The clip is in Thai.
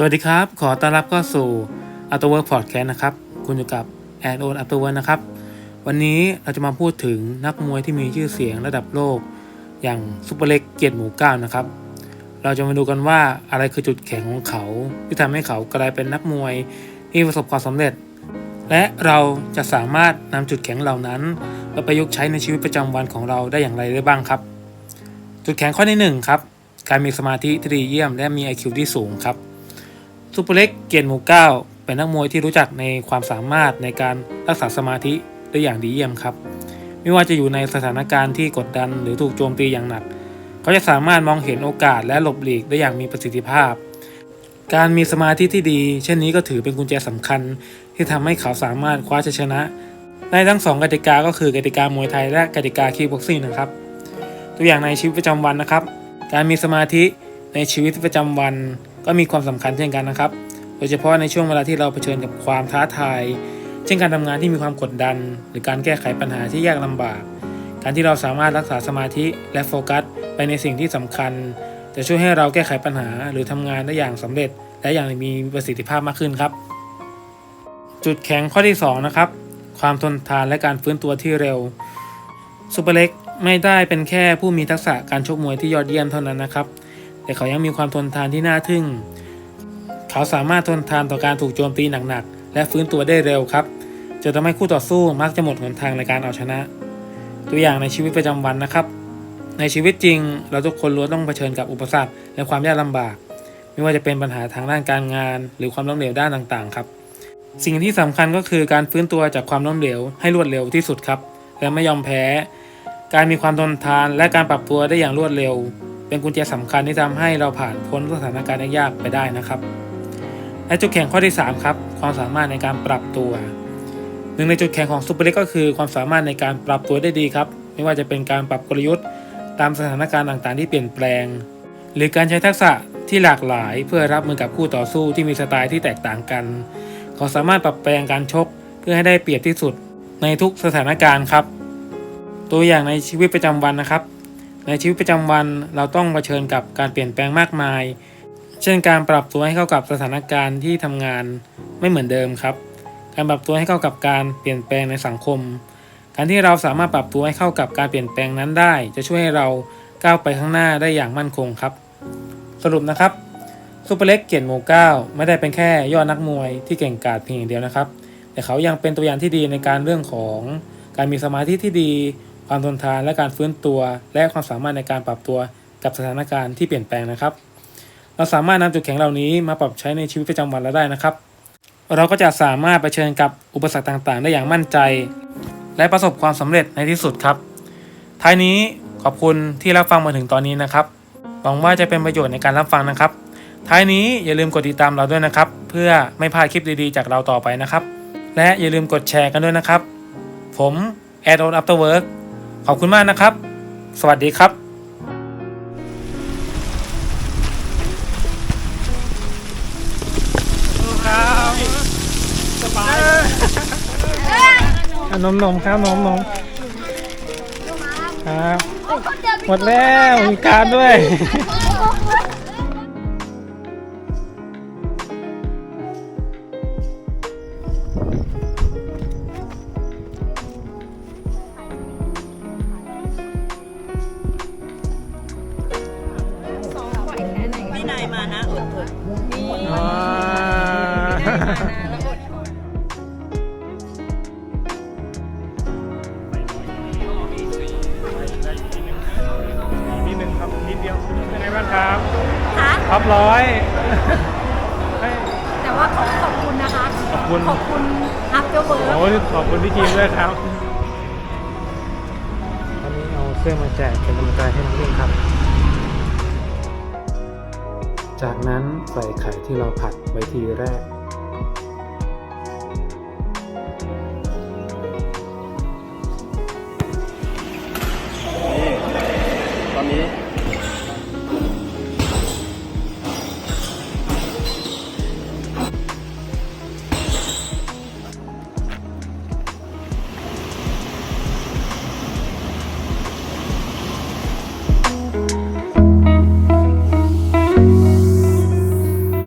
สวัสดีครับ ขอต้อนรับเข้าสู่ a u t o Work Podcast นะครับ คุณอยู่กับแอนโอนอัต o Work นะครับ วันนี้เราจะมาพูดถึงนักมวยที่มีชื่อเสียงระดับโลก อย่างซุปเปอร์เล็กเกียรติหมูเก้านะครับ เราจะมาดูกันว่าอะไรคือจุดแข็งของเขา ที่ทำให้เขากลายเป็นนักมวยที่ประสบความสำเร็จ และเราจะสามารถนำจุดแข็งเหล่านั้นมาประยุกต์ใช้ในชีวิตประจำวันของเราได้อย่างไรได้บ้างครับ จุดแข็งข้อที่หนึ่งครับ การมีสมาธิที่ดีเยี่ยม และมี IQ ที่สูงครับ ซูเปอร์เล็กเกียรติหมู่เก้าเป็นนักมวยที่รู้จักในความสามารถในการรักษาสมาธิได้อย่างดีเยี่ยมครับ ไม่ว่าจะอยู่ในสถานการณ์ที่กดดันหรือถูกโจมตีอย่างหนัก เขาจะสามารถมองเห็นโอกาสและหลบหลีกได้อย่างมีประสิทธิภาพ การมีสมาธิที่ดี เช่นนี้ก็ถือเป็นกุญแจสำคัญ ที่ทำให้เขาสามารถคว้าชัยชนะได้ทั้งสองกติกาก็คือกติกามวยไทยและกติกาคีบ็อกซิ่งนะครับ ตัวอย่างในชีวิตประจำวันนะครับ การมีสมาธิในชีวิตประจำวัน ก็มีความสำคัญเช่นกันนะครับ โดยเฉพาะในช่วงเวลาที่เราเผชิญกับความท้าทาย เช่นการทำงานที่มีความกดดัน หรือการแก้ไขปัญหาที่ยากลำบาก การที่เราสามารถรักษาสมาธิและโฟกัส ไปในสิ่งที่สำคัญ จะช่วยให้เราแก้ไขปัญหา หรือทำงานได้อย่างสำเร็จ และอย่างมีประสิทธิภาพมากขึ้นครับ จุดแข็งข้อที่สองนะครับ ความทนทานและการฟื้นตัวที่เร็วซูเปอร์เล็กไม่ได้เป็นแค่ผู้มีทักษะการชกมวยที่ยอดเยี่ยมเท่านั้นนะครับ แต่เขายังมีความทนทานที่น่าทึ่ง เขาสามารถทนทานต่อการถูกโจมตีหนักๆ และฟื้นตัวได้เร็วครับจะทำให้คู่ต่อสู้มักจะหมดหนทางในการเอาชนะ ตัวอย่างในชีวิตประจำวันนะครับ ในชีวิตจริง เราทุกคนล้วนต้องเผชิญกับอุปสรรคและความยากลำบาก ไม่ว่าจะเป็นปัญหาทางด้านการงาน หรือความล้มเหลวด้านต่างๆ ครับ สิ่งที่สำคัญก็คือการฟื้นตัวจากความล้มเหลวให้รวดเร็วที่สุดครับ และไม่ยอมแพ้ การมีความทนทานและการปรับตัวได้อย่างรวดเร็ว เป็นกุญแจสำคัญที่ทำให้เราผ่านพ้นสถานการณ์ยากๆไปได้นะครับและจุดแข็งข้อที่ 3 ครับ ความสามารถในการปรับตัว หนึ่งในจุดแข็งของซูเปอร์เล็กก็คือความสามารถในการปรับตัวได้ดีครับ ไม่ว่าจะเป็นการปรับกลยุทธ์ ตามสถานการณ์ต่างๆ ที่เปลี่ยนแปลง หรือการใช้ทักษะที่หลากหลายเพื่อรับมือกับคู่ต่อสู้ที่มีสไตล์ที่แตกต่างกัน เขาสามารถปรับแปลงการชก เพื่อให้ได้เปรียบที่สุดในทุกสถานการณ์ครับ ตัวอย่างในชีวิตประจำวันนะครับ ในชีวิตประจำวันเราต้องเผชิญกับการเปลี่ยนแปลงมากมาย เช่นการปรับตัวให้เข้ากับสถานการณ์ที่ทำงานไม่เหมือนเดิมครับ การปรับตัวให้เข้ากับการเปลี่ยนแปลงในสังคม การที่เราสามารถปรับตัวให้เข้ากับการเปลี่ยนแปลงนั้นได้ จะช่วยให้เราก้าวไปข้างหน้าได้อย่างมั่นคงครับ สรุปนะครับซูเปอร์เล็กเกียรติหมู่เก้าไม่ได้เป็นแค่ยอดนักมวยที่เก่งกาจเพียงอย่างเดียวนะครับ แต่เขายังเป็นตัวอย่างที่ดีในการเรื่องของการมีสมาธิที่ดี ความทนทานและการฟื้นตัว และความสามารถในการปรับตัวกับสถานการณ์ที่เปลี่ยนแปลงนะครับ เราสามารถนำจุดแข็งเหล่านี้มาปรับใช้ในชีวิตประจำวันเราได้นะครับ เราก็จะสามารถเผชิญกับอุปสรรคต่างๆ ได้อย่างมั่นใจ และประสบความสำเร็จในที่สุดครับ ท้ายนี้ขอบคุณที่รับฟังมาถึงตอนนี้นะครับหวังว่าจะเป็นประโยชน์ในการรับฟังนะครับ ท้ายนี้อย่าลืมกดติดตามเราด้วยนะครับ เพื่อไม่พลาดคลิปดีๆ จากเราต่อไปนะครับ และอย่าลืมกดแชร์กันด้วยนะครับ ผมแอด on after work ขอบคุณมากนะครับ สวัสดีครับนมนมครับนมนมครับหมดแล้วมีการดด้วย คะท็อปร้อยให้แต่ว่าขอขอบคุณนะคะขอบคุณ ขอบคุณอัพเดอร์เวิร์โอ้ยขอบคุณพี่ทีมด้วยครับวันนี้เอาเสื้อมาแจกเป็นกำลังใจให้น้องเล่นครับ จากนั้นใส่ไข่ที่เราผัดไว้ทีแรก